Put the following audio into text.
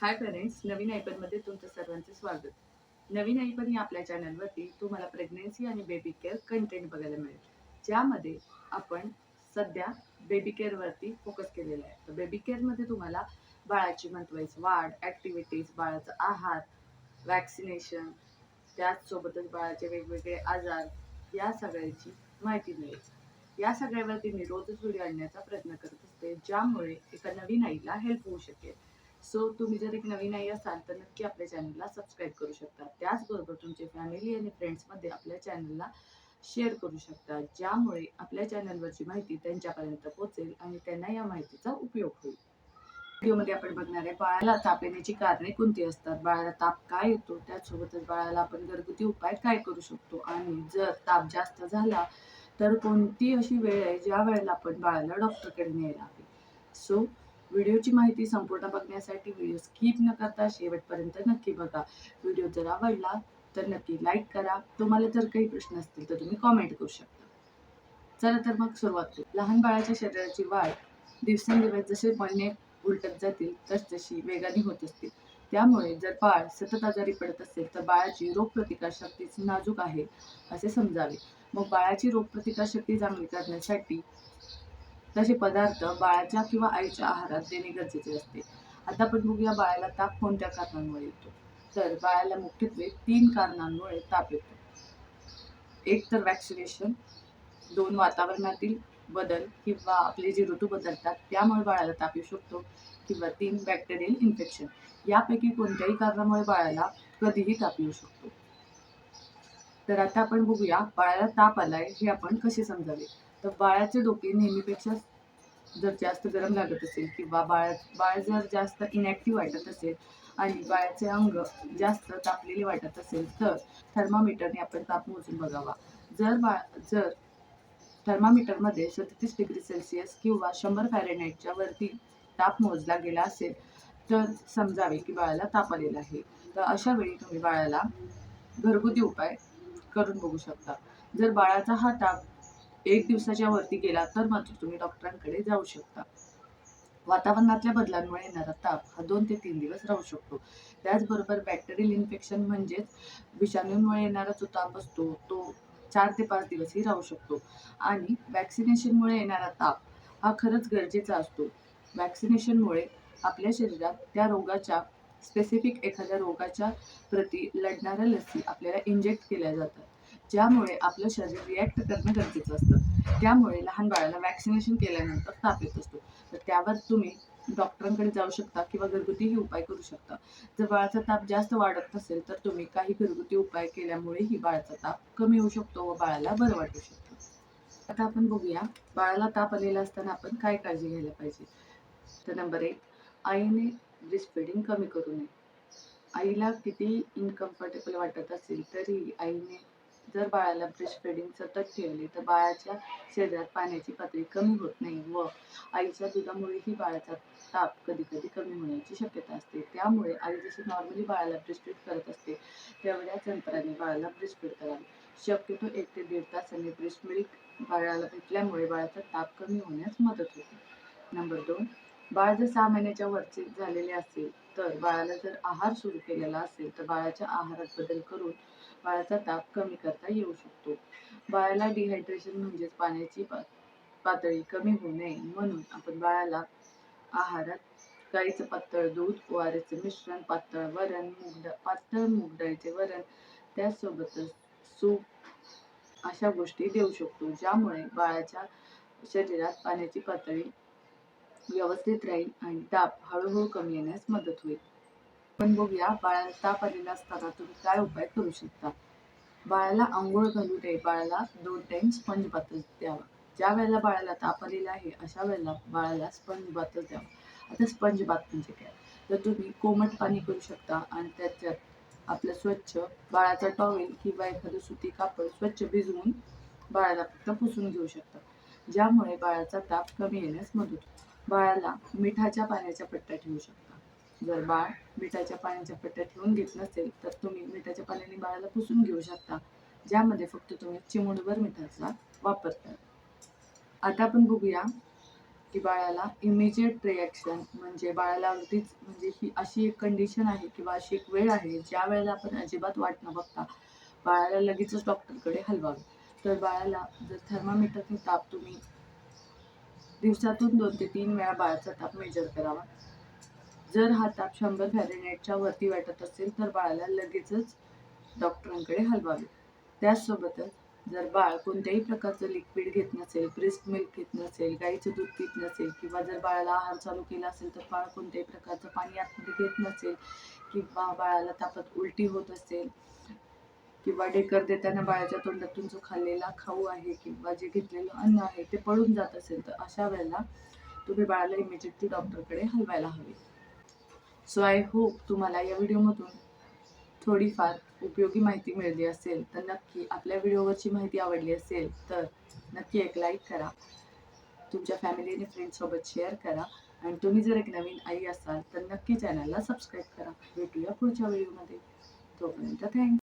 हाय parents नवीन आयपनमध्ये तुमचं सर्वांचे स्वागत. नवीन आयपन या आपल्या चॅनलवरती तुम्हाला प्रेग्नेन्सी आणि बेबी केअर कंटेंट बघायला मिळेल. ज्यामध्ये आपण सध्या बेबी केअरवरती फोकस केलेला आहे. तर बेबी केअरमध्ये तुम्हाला बाळाची मंथवाईज वाढ ॲक्टिव्हिटीज बाळाचा आहार वॅक्सिनेशन त्याचसोबतच बाळाचे वेगवेगळे आजार या सगळ्याची माहिती मिळेल. या सगळ्यावरती मी रोजच व्हिडिओ आणण्याचा प्रयत्न करत असते ज्यामुळे एका नवीन आईला हेल्प होऊ शकेल. सो तुम्ही जर एक नवीन आई असाल तर नक्की आपल्या चॅनलला सबस्क्राईब करू शकता. त्याचबरोबर तुमचे फॅमिली आणि फ्रेंड्समध्ये आपल्या चॅनलला शेअर करू शकता ज्यामुळे आपल्या चॅनलवरची माहिती त्यांच्यापर्यंत पोहोचेल आणि त्यांना या माहितीचा उपयोग होईल. व्हिडिओमध्ये आपण बघणार आहे बाळाला ताप येण्याची कारणे कोणती असतात? बाळाला ताप काय येतो? त्याचसोबतच बाळाला आपण घरगुती उपाय काय करू शकतो? आणि जर ताप जास्त झाला तर कोणती अशी वेळ आहे ज्या वेळेला आपण बाळाला डॉक्टरकडे न्यायला हवी? सो व्हिडिओची माहिती संपूर्ण बघण्यासाठी व्हिडिओ स्किप न करता शेवटपर्यंत नक्की बघा. व्हिडिओ जर आवडला तर नक्की लाईक करा. तुम्हाला जर काही प्रश्न असतील तर तुम्ही कॉमेंट करू शकता. चला तर मग सुरुवात करू. लहान बाळाच्या शरीराची वाढ दिवसेंदिवस जसे महिने उलटत जातील तस तशी वेगाने होत असते. त्यामुळे जर बाळ सतत आजारी पडत असेल तर बाळाची रोगप्रतिकार शक्ती नाजूक आहे असे समजावे. मग बाळाची रोगप्रतिकार शक्ती चांगली करण्यासाठी तसे पदार्थ बाळाच्या किंवा आईच्या आहारात देणे गरजेचे असते. आता आपण बघूया बाळाला ताप कोणत्या कारणांमुळे येतो. तर बाळाला मुख्यत्वे तीन कारणांमुळे ताप येतो. एक तर वॅक्सिनेशन दोन वातावरणातील बदल किंवा आपले जे ऋतू बदलतात त्यामुळे बाळाला ताप येऊ शकतो किंवा तीन बॅक्टेरियल इन्फेक्शन यापैकी कोणत्याही कारणामुळे बाळाला कधीही ताप येऊ शकतो. तर आता आपण बघूया बाळाला ताप आलाय हे आपण कसे समजावे? तर बाळाचे डोके नेहमीपेक्षा जर जास्त गरम लागत असेल किंवा बाळ बाळ जर जास्त इनॅक्टिव्ह वाटत असेल आणि बाळाचे अंग जास्त तापलेले वाटत असेल तर थर्मामीटरने आपण ताप मोजून बघावा. जर बाळ जर थर्मामीटरमध्ये सदतीस डिग्री सेल्सिअस किंवा शंभर फॅरेनाईटच्या वरती ताप मोजला गेला असेल तर समजावे की बाळाला ताप आलेला आहे. तर अशा वेळी तुम्ही बाळाला घरगुती उपाय करून बघू शकता. जर बाळाचा हा ताप एक दिवसाच्या वरती गेला तर मात्र तुम्ही डॉक्टरांकडे जाऊ शकता. वातावरणातल्या बदलांमुळे येणारा ताप हा दोन ते तीन दिवस राहू शकतो. त्याचबरोबर बॅक्टेरियल इन्फेक्शन म्हणजेच विषाणूंमुळे येणारा जो ताप असतो तो चार ते पाच दिवसही राहू शकतो. आणि वॅक्सिनेशनमुळे येणारा ताप हा खरंच गरजेचा असतो. वॅक्सिनेशनमुळे आपल्या शरीरात त्या रोगाच्या स्पेसिफिक एखाद्या रोगाच्या प्रती लढणाऱ्या लसी आपल्याला इंजेक्ट केल्या जातात. ज्यामुळे आपलं शरीर रिॲक्ट करणं गरजेचं असतं. त्यामुळे लहान बाळाला वॅक्सिनेशन केल्यानंतर ताप येत असतो. तर त्यावर तुम्ही डॉक्टरांकडे जाऊ शकता किंवा घरगुतीही उपाय करू शकता. जर बाळाचा ताप जास्त वाढत नसेल तर तुम्ही काही घरगुती उपाय केल्यामुळेही बाळाचा ताप कमी होऊ शकतो व बाळाला बरं वाटू शकतं. आता आपण बघूया बाळाला ताप आलेला असताना आपण काय काळजी घ्यायला पाहिजे? तर नंबर एक आईने ब्रेस्ट फिडिंग कमी करू नये. आईला किती इनकम्फर्टेबल वाटत असेल तरी आईने जर बाळाला ब्रेस्ट फिडिंग सतत ठेवली तर बाळाच्या शरीरात पाण्याची पातळी कमी होत नाही व आईच्या दुधामुळेही बाळाचा ताप कधी कधी कमी होण्याची शक्यता असते. त्यामुळे आई जशी नॉर्मली बाळाला ब्रेस्टफीड करत असते तेवढ्याच अंतराने बाळाला ब्रेस्टफीड करावी. शक्यतो एक ते दीड तासाने ब्रेस्ट मिल्क बाळाला भेटल्यामुळे बाळाचा ताप कमी होण्यास मदत होते. नंबर दोन बाळ जर सहा महिन्याच्या वरचे झालेले असेल तर बाळाला जर आहार सुरू केलेला असेल तर बाळाच्या आहारात बदल करून बाळाचा ताप कमी करता येऊ शकतो. बाळाला डिहायड्रेशन म्हणजेच पाण्याची पातळी कमी होऊ नये म्हणून आपण बाळाला आहारात गाईचं पातळ दूध ओ मिश्रण पातळ वरण मूग पातळ मूग डाळीचे वरण त्यासोबतच सूप अशा गोष्टी देऊ शकतो ज्यामुळे बाळाच्या शरीरात पाण्याची पातळी व्यवस्थित राहील आणि ताप हळूहळू कमी येण्यास मदत होईल. पण बघूया बाळाला ताप आलेला असताना तुम्ही काय उपाय करू शकता? बाळाला आंघोळ घालू नये बाळाला दोन टाइम स्पंज बातच द्यावा. ज्या वेळेला बाळाला ताप आलेला आहे अशा वेळेला बाळाला स्पंज बातच द्यावा. आता स्पंज बात म्हणजे काय? तर तुम्ही कोमट पाणी करू शकता आणि त्याच्यात आपलं स्वच्छ बाळाचा टॉवेल किंवा एखादं सुती कापड स्वच्छ भिजवून बाळाला फक्त पुसून घेऊ शकता. ज्यामुळे बाळाचा ताप कमी येण्यास मदत होते बाळाला मिठाच्या पाण्याच्या पट्ट्या ठेवू शकता. जर बाळ मिठाच्या पाण्याच्या पट्ट्या ठेवून घेत नसेल तर तुम्ही मिठाच्या पाण्याने बाळाला पुसून घेऊ शकता ज्यामध्ये फक्त तुम्ही चिमुडभर मिठाचा वापरता आता आपण बघूया की बाळाला इमिजिएट रिॲक्शन म्हणजे बाळाला अगदीच म्हणजे ही अशी एक कंडिशन आहे किंवा अशी एक वेळ आहे ज्या वेळेला आपण अजिबात वाट न बघता बाळाला लगेचच डॉक्टरकडे हलवावे. तर बाळाला जर थर्मामीटरने ताप तुम्ही दिवसातून दोन ते तीन वेळा बाळाचा ताप मेजर करावा. जर हा ताप शंभर फॅरेनाईटच्या वरती वाटत असेल तर बाळाला लगेचच डॉक्टरांकडे हलवावे. त्याचसोबतच जर बाळ कोणत्याही प्रकारचं लिक्विड घेत नसेल ब्रेस्ट मिल्क घेत नसेल गाईचं दूध पित नसेल किंवा जर बाळाला आहार चालू केला असेल तर बाळ कोणत्याही प्रकारचं पाणी आतमध्ये घेत नसेल किंवा बाळाला तापात उलटी होत असेल किंवा डेकर देताना बाळाच्या तोंडातून जो खाल्लेला खाऊ आहे किंवा जे घेतलेलं अन्न आहे ते पळून जात असेल तर अशा वेळेला तुम्ही बाळाला इमिजिएटली डॉक्टरकडे हलवायला हवे. सो आय होप तुम्हाला या व्हिडिओमधून थोडीफार उपयोगी माहिती मिळाली असेल तर नक्की आपल्या व्हिडिओवरची माहिती आवडली असेल तर नक्की एक लाईक करा. तुमच्या फॅमिली आणि फ्रेंडसोबत शेअर करा. आणि तुम्ही जर एक नवीन आई असाल तर नक्की चॅनलला सबस्क्राईब करा. भेटूया पुढच्या व्हिडिओमध्ये. तोपर्यंत थँक्स